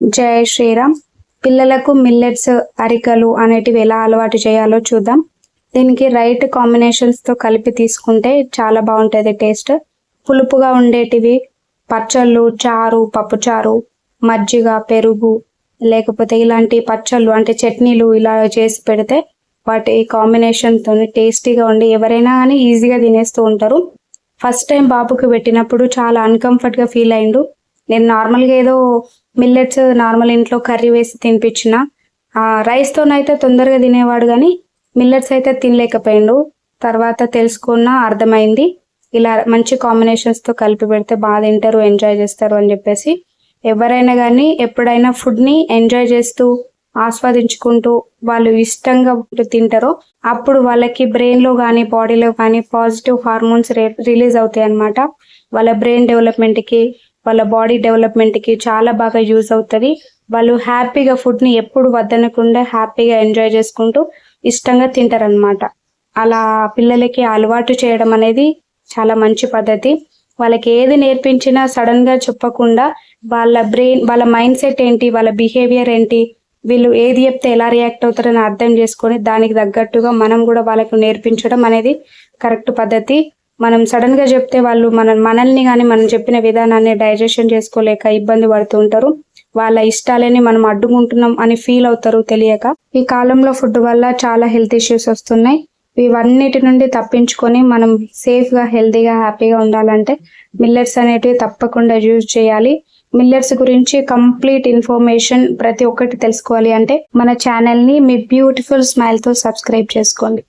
జై శ్రీరామ్. పిల్లలకు మిల్లెట్స్ అరికలు అనేటివి ఎలా అలవాటు చేయాలో చూద్దాం. దీనికి రైట్ కాంబినేషన్స్తో కలిపి తీసుకుంటే చాలా బాగుంటుంది టేస్ట్. పులుపుగా ఉండేటివి పచ్చళ్ళు చారు పప్పుచారు మజ్జిగ పెరుగు లేకపోతే ఇలాంటి పచ్చళ్ళు అంటే చట్నీలు ఇలా చేసి పెడితే వాటి కాంబినేషన్తో టేస్టీగా ఉండి ఎవరైనా కానీ ఈజీగా తినేస్తూ ఉంటారు. ఫస్ట్ టైం బాబుకి పెట్టినప్పుడు చాలా అన్కంఫర్ట్గా ఫీల్ అయిండు. నేను నార్మల్గా ఏదో మిల్లెట్స్ నార్మల్ ఇంట్లో కర్రీ వేసి తినిపించిన. రైస్తోనైతే తొందరగా తినేవాడు కానీ మిల్లెట్స్ అయితే తినలేకపోయిండు. తర్వాత తెలుసుకున్న అర్థమైంది. ఇలా మంచి కాంబినేషన్స్తో కలిపి పెడితే బాగా తింటారు ఎంజాయ్ చేస్తారు అని చెప్పేసి ఎవరైనా కానీ ఎప్పుడైనా ఫుడ్ని ఎంజాయ్ చేస్తూ ఆస్వాదించుకుంటూ వాళ్ళు ఇష్టంగా తింటారో అప్పుడు వాళ్ళకి బ్రెయిన్లో కానీ బాడీలో కానీ పాజిటివ్ హార్మోన్స్ రిలీజ్ అవుతాయి అన్నమాట వాళ్ళ బ్రెయిన్ డెవలప్మెంట్కి వాళ్ళ బాడీ డెవలప్మెంట్కి చాలా బాగా యూజ్ అవుతుంది. వాళ్ళు హ్యాపీగా ఫుడ్ని ఎప్పుడు వద్దనకుండా హ్యాపీగా ఎంజాయ్ చేసుకుంటూ ఇష్టంగా తింటారనమాట అలా పిల్లలకి అలవాటు చేయడం అనేది చాలా మంచి పద్ధతి. వాళ్ళకి ఏది నేర్పించినా సడన్గా చెప్పకుండా వాళ్ళ బ్రెయిన్ వాళ్ళ మైండ్ సెట్ ఏంటి వాళ్ళ బిహేవియర్ ఏంటి వీళ్ళు ఏది చెప్తే ఎలా రియాక్ట్ అవుతారని అర్థం చేసుకొని దానికి తగ్గట్టుగా మనం కూడా వాళ్ళకు నేర్పించడం అనేది కరెక్ట్ పద్ధతి. మనం సడన్గా చెప్తే వాళ్ళు మన మనల్ని కానీ మనం చెప్పిన విధానాన్ని డైజెషన్ చేసుకోలేక ఇబ్బంది పడుతూ ఉంటారు. వాళ్ళ ఇష్టాలని మనం అడ్డుకుంటున్నాం అని ఫీల్ అవుతారు తెలియక. ఈ కాలంలో ఫుడ్ వల్ల చాలా హెల్త్ ఇష్యూస్ వస్తున్నాయి. ఇవన్నిటి నుండి తప్పించుకొని మనం సేఫ్గా హెల్తీగా హ్యాపీగా ఉండాలంటే మిల్లెట్స్ అనేటివి తప్పకుండా యూజ్ చేయాలి. మిల్లెట్స్ గురించి కంప్లీట్ ఇన్ఫర్మేషన్ ప్రతి ఒక్కటి తెలుసుకోవాలి అంటే మన ఛానల్ని మీ బ్యూటిఫుల్ స్మైల్తో సబ్స్క్రైబ్ చేసుకోండి.